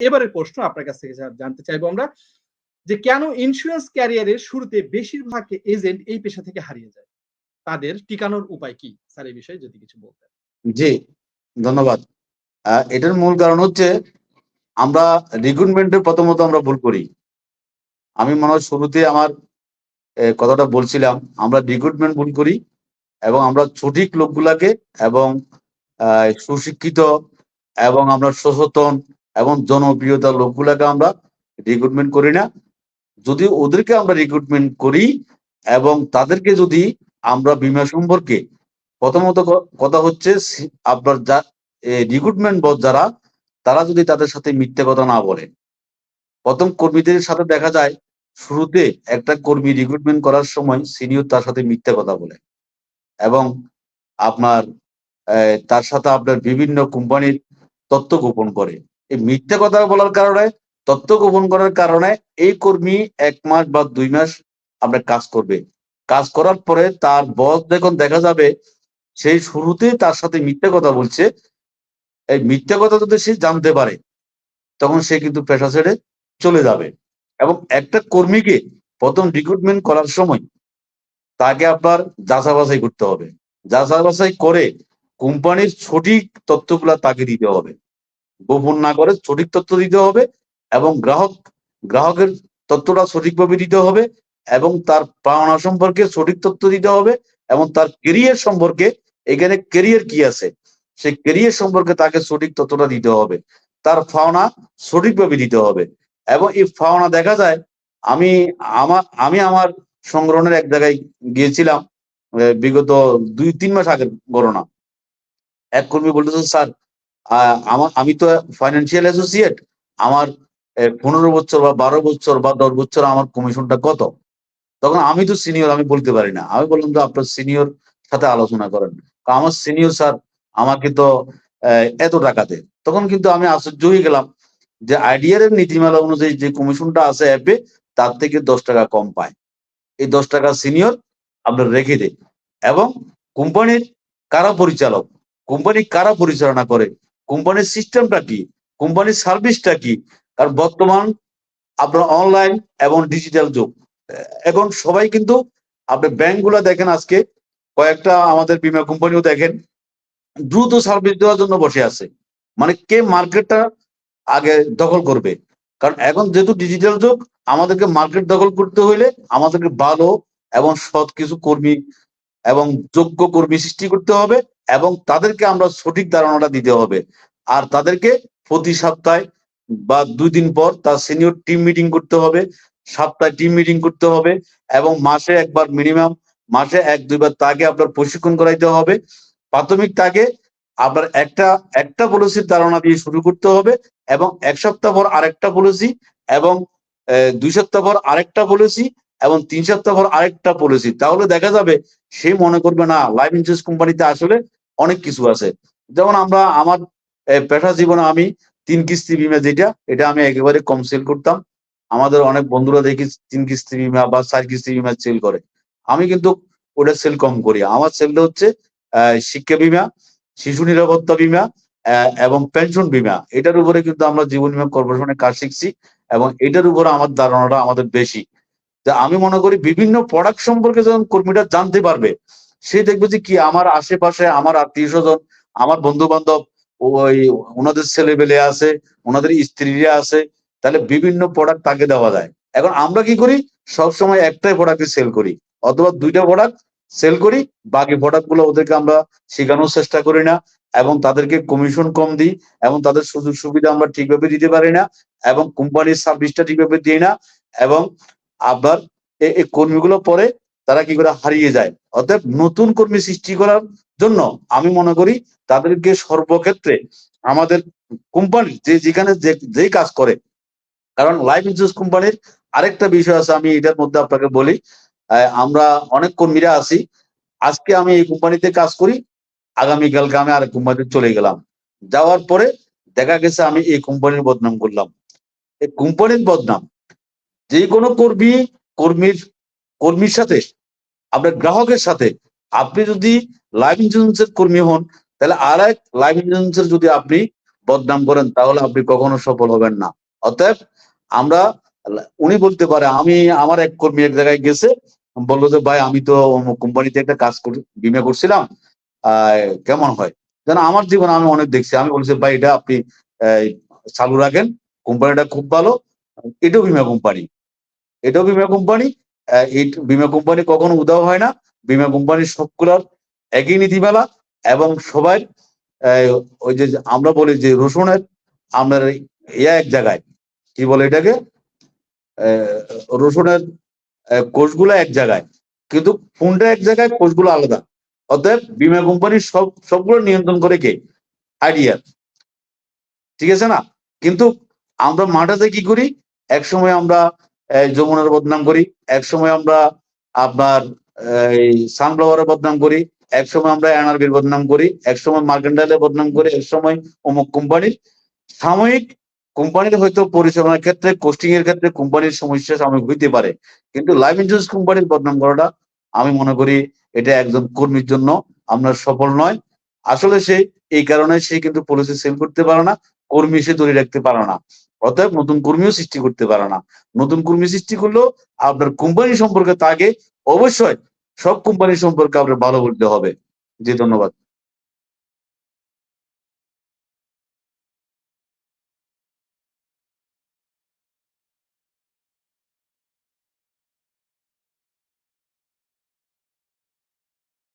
এবারের প্রশ্ন আপনার কাছ থেকে জানতে চাইব আমরা, যে কেন ইন্স্যুরেন্স ক্যারিয়ারের শুরুতে বেশিরভাগ এজেন্ট এই পেশা থেকে হারিয়ে যায়? তাদের টিকানোর উপায় কি? স্যার, এই বিষয়ে যদি কিছু বলতেন। জি, ধন্যবাদ। এটার মূল কারণ হচ্ছে আমরা রিক্রুটমেন্টের প্রথমত আমরা ভুল করি। আমি মনে হয় শুরুতে আমার কথাটা বলছিলাম, আমরা রিক্রুটমেন্ট ভুল করি এবং আমরা সঠিক লোকগুলাকে এবং সুশিক্ষিত এবং আমরা সচেতন এবং জনপ্রিয়তার লোকগুলাকে আমরা রিক্রুটমেন্ট করি না। যদি ওদেরকে আমরা রিক্রুটমেন্ট করি এবং তাদেরকে যদি আমরা বিমা সম্পর্কে প্রথমত কথা হচ্ছে আপনার যা রিক্রুটমেন্ট বস যারা, তারা যদি তাদের সাথে মিথ্যে কথা না বলে। প্রথম কর্মীদের সাথে দেখা যায়, শুরুতে একটা কর্মী রিক্রুটমেন্ট করার সময় সিনিয়র তার সাথে মিথ্যে কথা বলে এবং আপনার তার সাথে আপনার বিভিন্ন কোম্পানির তথ্য গোপন করে। এই মিথ্যে কথা বলার কারণে, তথ্য গোপন করার কারণে এই কর্মী এক মাস বা দুই মাস আপনার কাজ করবে। কাজ করার পরে তার বস যখন দেখা যাবে সেই শুরুতে তার সাথে মিথ্যে কথা বলছে। এই মিথ্যে কথা যদি সে জানতে পারে, তখন সে কিন্তু পেশা ছেড়ে চলে যাবে। এবং একটা কর্মীকে প্রথম রিক্রুটমেন্ট করার সময় তাকে আপনার যাচা বাছাই করতে হবে। যাচা বাছাই করে কোম্পানির সঠিক তথ্যগুলা তাকে দিতে হবে। গোপন না করে সঠিক তথ্য দিতে হবে এবং গ্রাহক, গ্রাহকের তথ্যটা সঠিকভাবে দিতে হবে এবং তার পাওনা সম্পর্কে সঠিক তথ্য দিতে হবে এবং তার কেরিয়ার সম্পর্কে, এখানে কেরিয়ার কি আছে? সেই কেরিয়ার সম্পর্কে তাকে সঠিক তথ্যটা দিতে হবে। তার ফাওনা সঠিকভাবে দিতে হবে এবং এই ফাওনা দেখা যায়, আমি আমার আমি আমার সংগ্রহণের এক জায়গায় গিয়েছিলাম বিগত দুই তিন মাস আগের গণনা এক কর্মী বলতেছে স্যার আমার আমি তো ফাইন্যান্সিয়াল অ্যাসোসিয়েট আমার পনেরো বছর বা বারো বছর বা দশ বছর আমার কমিশনটা কত? তখন আমি তো সিনিয়র আমি বলতে পারি না। আমি বললাম তো আপনার সিনিয়র সাথে আলোচনা করেন। আমার সিনিয়র স্যার আমাকে তো এত টাকাতে তখন কিন্তু আমি আশ্চর্য হয়ে গেলাম যে আইডিয়ার এর নীতিমালা অনুযায়ী যে কমিশনটা আছে অ্যাপে তার থেকে দশ টাকা কম পায়। এই দশ টাকা সিনিয়র আপনার রেখে দেয়। এবং কোম্পানির কারা পরিচালক? কোম্পানি কারা পরিচালনা করে? কোম্পানির সিস্টেমটা কি? কোম্পানির সার্ভিসটা কি? কারণ বর্তমান আপনার অনলাইন এবং ডিজিটাল যুগ। এখন সবাই কিন্তু আপনি ব্যাংকগুলো দেখেন আজকে, কয়েকটা আমাদের বিমা কোম্পানিও দেখেন, দ্রুত সার্ভিস দেওয়ার জন্য বসে আছে। মানে কে মার্কেটটা আগে দখল করবে? কারণ এখন যেহেতু ডিজিটাল যুগ, আমাদেরকে মার্কেট দখল করতে হইলে আমাদেরকে ভালো এবং সৎ কিছু কর্মী এবং যোগ্য কর্মী সৃষ্টি করতে হবে এবং তাদেরকে আমরা সঠিক ধারণাটা দিতে হবে। আর তাদেরকে প্রতি সপ্তাহে বা দুই দিন পর তার সিনিয়র টিম মিটিং করতে হবে, সপ্তাহে টিম মিটিং করতে হবে এবং মাসে একবার মিনিমাম মাসে এক, দুইবার তাকে আপনার প্রশিক্ষণ করাইতে হবে। প্রাথমিক তাকে আপনার একটা একটা পলিসির ধারণা দিয়ে শুরু করতে হবে এবং এক সপ্তাহ পর আরেকটা পলিসি এবং দুই সপ্তাহ পর আরেকটা পলিসি এবং তিন সপ্তাহ পর আরেকটা পলিসি তাহলে দেখা যাবে সে মনে করবে, না লাইফ ইন্স্যুরেন্স কোম্পানিতে আসলে অনেক কিছু আছে। যেমন আমরা, আমার পেশা জীবনে আমি তিন কিস্তি বিমা যেটা, এটা আমি একেবারে কম সেল করতাম। আমাদের অনেক বন্ধুরা দেখি তিন কিস্তি বিমা বা চার কিস্তি বিমা সেল করে। আমি কিন্তু ওটা সেল কম করি। আমার সেলটা হচ্ছে শিক্ষা বিমা, শিশু নিরাপত্তা বিমা এবং পেনশন বিমা। এটার উপরে কিন্তু আমরা জীবন বিমা কর্পোরেশনে কাজ শিখছি এবং এটার উপরে আমার ধারণাটা আমাদের বেশি। তা আমি মনে করি বিভিন্ন প্রোডাক্ট সম্পর্কে যখন কর্মীরা জানতে পারবে, সে দেখবে যে কি আমার আশেপাশে আমার আত্মীয় স্বজন আমার বন্ধু বান্ধব ওই ওনাদের ছেলে পেলে আছে, ওনাদের স্ত্রীরা আছে, তাহলে বিভিন্ন প্রোডাক্ট তাকে দেওয়া যায়। এখন আমরা কি করি? সব সময় একটাই প্রোডাক্ট সেল করি। অথবা দুইটা প্রোডাক্ট সেল করি, বাকি প্রোডাক্টগুলো ওদেরকে আমরা শেখানোর চেষ্টা করি না এবং তাদেরকে কমিশন কম দিই এবং তাদের সুযোগ সুবিধা আমরা ঠিকভাবে দিতে পারি না এবং কোম্পানির সার্ভিসটা ঠিকভাবে দিই না এবং আবার এই কর্মীগুলো পরে তারা কি করে হারিয়ে যায়? অতএব নতুন কর্মী সৃষ্টি করার জন্য আমি মনে করি তাদেরকে সর্বক্ষেত্রে আমাদের কোম্পানি যে যেখানে যেই কাজ করে, কারণ লাইফ ইন্স্যুরেন্স কোম্পানির আরেকটা বিষয় আছে, আমি এটার মধ্যে আপনাকে বলি আমরা অনেক কর্মীরা আছি, আজকে আমি এই কোম্পানিতে কাজ করি আগামীকালকে আমি আরেক কোম্পানিতে চলে গেলাম। যাওয়ার পরে দেখা গেছে আমি এই কোম্পানির বদনাম করলাম। এই কোম্পানির বদনাম যে কোনো কর্মী, কর্মীর কর্মীর সাথে, আপনার গ্রাহকের সাথে আপনি যদি লাইফ ইন্স্যুরেন্সের কর্মী হন, তাহলে আর এক লাইফ ইন্স্যুরেন্সের যদি আপনি বদনাম করেন, তাহলে আপনি কখনো সফল হবেন না। অতএব আমরা, উনি বলতে পারে, আমি, আমার এক কর্মী এক জায়গায় গেছে, বলল যে, ভাই, আমি তো কোম্পানিতে একটা কাজ বিমা করছিলাম কেমন হয়? যেন আমার জীবনে আমি অনেক দেখছি। আমি বলছি, ভাই, এটা আপনি চালু রাখেন কোম্পানিটা খুব ভালো, এটাও বিমা কোম্পানি এটাও বিমা কোম্পানি বিমা কোম্পানি কখনো উদাও হয় না। বিমা কোম্পানির সবগুলার একই নীতিমালা এবং সবাই ওই যে আমরা বলি যে রসুনের, আপনার ইয়া এক জায়গায়, কি বলে এটাকে? রসুনের কোষগুলো এক জায়গায়, কিন্তু ফোনটা এক জায়গায় কোষগুলো আলাদা? অতএব বিমা কোম্পানির সব, সবগুলো নিয়ন্ত্রণ করে কে? আইডিয়া। ঠিক আছে না? কিন্তু আমরা মাঠেতে কি করি? এক সময় আমরা যমুনার বদনাম করি। এক সময় আমরা আপনার এই সানফ্লাওয়ারের বদনাম করি এক সময় আমরা এনআরবির বদনাম করি এক সময় মার্কেন্টাইলের বদনাম করি এক সময় অমুক কোম্পানির। সাময়িক কোম্পানির হয়তো পরিচালনার ক্ষেত্রে কোস্টিং এর ক্ষেত্রে কোম্পানির সমস্যা সাময়িক হইতে পারে। কিন্তু লাইফ ইন্স্যুরেন্স কোম্পানির বদনাম করাটা আমি মনে করি এটা একজন কর্মীর জন্য আপনার সফল নয়। আসলে সে এই কারণে সে কিন্তু পলিসি সেল করতে পারে না, কর্মী সে ধরে রাখতে পারে না। অতএব নতুন কর্মীও সৃষ্টি করতে পারে না। নতুন কর্মী সৃষ্টি করলেও আপনার কোম্পানি সম্পর্কে তাকে অবশ্যই সব কোম্পানি সম্পর্কে আপনার ভালো বলতে হবে। জি, ধন্যবাদ।